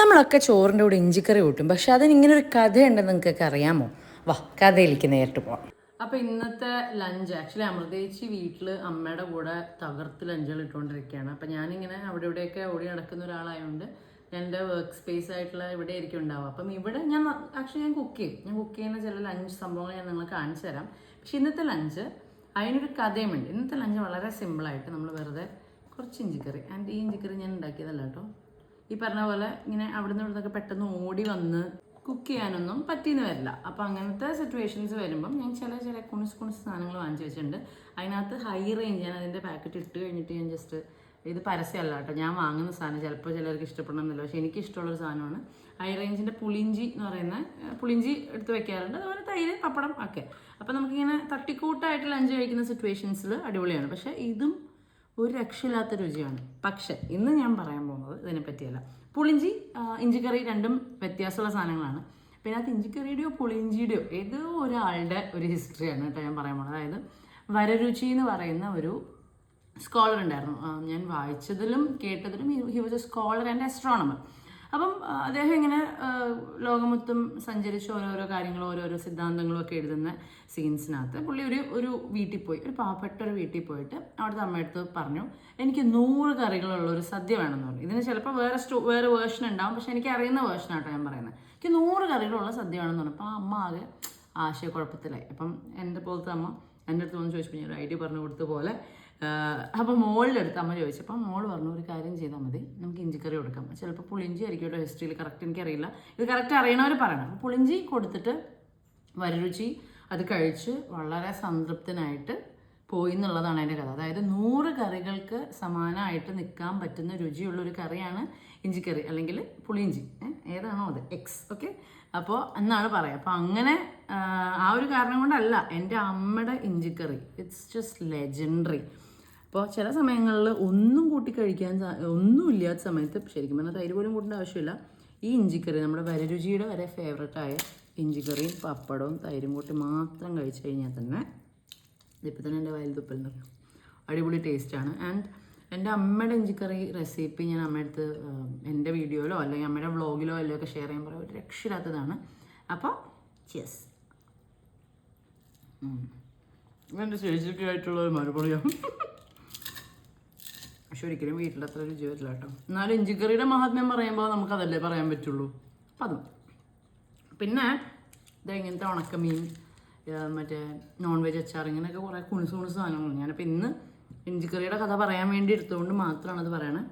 നമ്മളൊക്കെ ചോറിന്റെ കൂടെ ഇഞ്ചിക്കറി കൂട്ടും. പക്ഷെ അതിന് ഇങ്ങനെ ഒരു കഥയുണ്ടെന്ന് നിങ്ങൾക്കൊക്കെ അറിയാമോ? വാ കഥയിലേക്ക് നേരിട്ട് പോവാം. അപ്പൊ ഇന്നത്തെ ലഞ്ച് ആക്ച്വലി അമൃതേച്ചി വീട്ടിൽ അമ്മയുടെ കൂടെ തകർത്ത് ലഞ്ചുകൾ ഇട്ടുകൊണ്ടിരിക്കുകയാണ്. അപ്പൊ ഞാനിങ്ങനെ അവിടെ ഇവിടെയൊക്കെ ഓടി നടക്കുന്ന ഒരാളായതുകൊണ്ട് എന്റെ വർക്ക് സ്പേസ് ആയിട്ടുള്ള ഇവിടെ ആയിരിക്കും ഉണ്ടാവുക. അപ്പം ഇവിടെ ഞാൻ ആക്ച്വലി ഞാൻ കുക്ക് ചെയ്യും. ഞാൻ കുക്ക് ചെയ്യുന്ന ചില ലഞ്ച് സംഭവങ്ങൾ ഞാൻ നിങ്ങൾക്ക് കാണിച്ചു തരാം. പക്ഷെ ഇന്നത്തെ ലഞ്ച് അതിനൊരു കഥയുമുണ്ട്. ഇന്നത്തെ ലഞ്ച് വളരെ സിമ്പിളായിട്ട് നമ്മൾ വെറുതെ കുറച്ച് ഇഞ്ചിക്കറി. ആൻഡ് ഈ ഇഞ്ചിക്കറി ഞാൻ ഉണ്ടാക്കിയതല്ല കേട്ടോ. ഈ പറഞ്ഞ പോലെ ഇങ്ങനെ അവിടുന്ന് ഇവിടുന്നൊക്കെ പെട്ടെന്ന് ഓടി വന്ന് കുക്ക് ചെയ്യാനൊന്നും പറ്റിയെന്ന് വരില്ല. അപ്പോൾ അങ്ങനത്തെ സിറ്റുവേഷൻസ് വരുമ്പം ഞാൻ ചില ചില കുണിസ് കുണിസ് സാധനങ്ങൾ വാങ്ങിച്ചു വെച്ചിട്ടുണ്ട്. അതിനകത്ത് ഹൈ റേഞ്ച് ഞാൻ അതിന്റെ പാക്കറ്റ് ഇട്ട് കഴിഞ്ഞിട്ട് ഞാൻ ജസ്റ്റ് ഇത് പരസ്യമല്ല കേട്ടോ. ഞാൻ വാങ്ങുന്ന സാധനം ചിലപ്പോൾ ചിലർക്ക് ഇഷ്ടപ്പെടണമെന്നില്ല. പക്ഷേ എനിക്ക് ഇഷ്ടമുള്ളൊരു സാധനമാണ്. ഹൈ റേഞ്ചിന്റെ പുളിഞ്ചി എന്ന് പറയുന്ന പുളിഞ്ചി എടുത്ത് വെക്കാറുണ്ട്. അതുപോലെ തൈര് പപ്പടം ഒക്കെ. അപ്പോൾ നമുക്കിങ്ങനെ തട്ടിക്കൂട്ടായിട്ട് ലഞ്ച് കഴിക്കുന്ന സിറ്റുവേഷൻസിൽ അടിപൊളിയാണ്. പക്ഷേ ഇതും ഒരു രക്ഷയില്ലാത്ത രുചിയാണ്. പക്ഷേ ഇന്ന് ഞാൻ പറയാൻ പോകുന്നത് ഇതിനെ പറ്റിയല്ല. പുളിഞ്ചി ഇഞ്ചിക്കറി രണ്ടും വ്യത്യാസമുള്ള സാധനങ്ങളാണ്. പിന്നെ അത് ഇഞ്ചിക്കറിയുടെയോ പുളിഞ്ചിയുടെയോ ഏതോ ഒരാളുടെ ഒരു ഹിസ്റ്ററിയാണ് കേട്ടോ ഞാൻ പറയാൻ പോകുന്നത് അതായത് വരരുചി എന്ന് പറയുന്ന ഒരു സ്കോളർ ഉണ്ടായിരുന്നു. ഞാൻ വായിച്ചതിലും കേട്ടതിലും he was a scholar and astronomer അപ്പം അദ്ദേഹം ഇങ്ങനെ ലോകമൊത്തും സഞ്ചരിച്ച് ഓരോരോ കാര്യങ്ങളും ഓരോരോ സിദ്ധാന്തങ്ങളും ഒക്കെ എഴുതുന്ന സീൻസിനകത്ത് പുള്ളി ഒരു ഒരു വീട്ടിൽ പോയി ഒരു പാവപ്പെട്ട ഒരു വീട്ടിൽ പോയിട്ട് അവിടുത്തെ അമ്മയടുത്ത് പറഞ്ഞു എനിക്ക് നൂറ് കറികളുള്ള ഒരു സദ്യ വേണമെന്ന് പറഞ്ഞു. ഇതിന് ചിലപ്പോൾ വേറെ സ്റ്റോ വേറെ വേർഷൻ ഉണ്ടാവും പക്ഷെ എനിക്ക് അറിയുന്ന വേർഷനാട്ടോ ഞാൻ പറയുന്നത്. എനിക്ക് നൂറ് കറികളുള്ള സദ്യ വേണമെന്ന് പറഞ്ഞു. അപ്പോൾ ആ അമ്മ ആകെ ആശയക്കുഴപ്പത്തിലായി. അപ്പം എന്റെ പോലത്തെ അമ്മ എന്റെ അടുത്ത് വന്ന് ചോദിച്ചപ്പോൾ ഞാൻ ഒരു ഐഡിയ പറഞ്ഞു കൊടുത്ത പോലെ. അപ്പോൾ മോളുടെ അടുത്ത് അമ്മ ചോദിച്ചപ്പോൾ മോൾ പറഞ്ഞു ഒരു കാര്യം ചെയ്താൽ മതി നമുക്ക് ഇഞ്ചിക്കറി കൊടുക്കാം. ചിലപ്പോൾ പുളിഞ്ചി ആയിരിക്കും ഹിസ്റ്ററിയിൽ കറക്റ്റ് എനിക്കറിയില്ല. ഇത് കറക്റ്റ് അറിയണവർ പറയണം. അപ്പോൾ പുളിഞ്ചി കൊടുത്തിട്ട് വരരുചി അത് കഴിച്ച് വളരെ സംതൃപ്തനായിട്ട് പോയി എന്നുള്ളതാണ് എന്റെ കഥ. അതായത് നൂറ് കറികൾക്ക് സമാനമായിട്ട് നിൽക്കാൻ പറ്റുന്ന രുചിയുള്ള ഒരു കറിയാണ് ഇഞ്ചിക്കറി അല്ലെങ്കിൽ പുളിയിഞ്ചി? ഏതാണോ അത്? എക്സ് ഓക്കെ അപ്പോൾ എന്നാണ് പറയുക അപ്പോൾ അങ്ങനെ ആ, ഒരു കാരണം കൊണ്ടല്ല എന്റെ അമ്മയുടെ ഇഞ്ചിക്കറി. ഇറ്റ്സ് ജസ്റ്റ് ലെജൻഡറി അപ്പോൾ ചില സമയങ്ങളിൽ ഒന്നും കൂട്ടി കഴിക്കാൻ ഒന്നും ഇല്ലാത്ത സമയത്ത് ശരിക്കും പറഞ്ഞാൽ തൈര് പോലും കൂട്ടേണ്ട ആവശ്യമില്ല. ഈ ഇഞ്ചിക്കറി നമ്മുടെ വരരുചിയുടെ വരെ ഫേവറേറ്റായ ഇഞ്ചിക്കറിയും പപ്പടവും തൈരും കൂട്ടി മാത്രം കഴിച്ചു കഴിഞ്ഞാൽ തന്നെ ഇതിപ്പോൾ തന്നെ എന്റെ വയൽ തുപ്പൽ എന്ന് അടിപൊളി ടേസ്റ്റാണ് ആൻഡ് എന്റെ അമ്മയുടെ ഇഞ്ചിക്കറി റെസിപ്പി ഞാൻ അമ്മയടുത്ത് എന്റെ വീഡിയോയിലോ അല്ലെങ്കിൽ അമ്മയുടെ വ്ളോഗിലോ അല്ലെങ്കിൽ ഒക്കെ ഷെയർ ചെയ്യാൻ ഒരു രക്ഷയില്ലാത്തതാണ്. അപ്പോൾ യെസ് എന്റെ ചേച്ചിക്കായിട്ടുള്ള ഒരു മറുപടിയാണ് പക്ഷെ ഒരിക്കലും വീട്ടിൽ അത്ര രുചി വരില്ല കേട്ടോ. എന്നാലും ഇഞ്ചിക്കറിയുടെ മഹാത്മ്യം പറയുമ്പോൾ നമുക്കതല്ലേ പറയാൻ പറ്റുള്ളൂ. അപ്പം അതും. പിന്നെ ഇതെങ്ങനത്തെ ഉണക്കമീൻ മറ്റേ നോൺ വെജ് അച്ചാർ ഇങ്ങനെയൊക്കെ കുറേ കുണിസ് കുണിസ് സാധനങ്ങൾ ഞാനിപ്പോൾ ഇന്ന് ഇഞ്ചിക്കറിയുടെ കഥ പറയാൻ വേണ്ടി എടുത്തുകൊണ്ട് മാത്രമാണ് അത് പറയണത്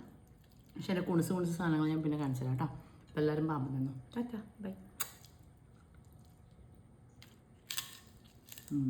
പക്ഷേ എന്റെ കുണിസ് കുണിസ് സാധനങ്ങൾ ഞാൻ പിന്നെ കാണിച്ചു തരാം കേട്ടോ. അപ്പോൾ എല്ലാവരും പാമ്പ് തന്നു. Tata bye.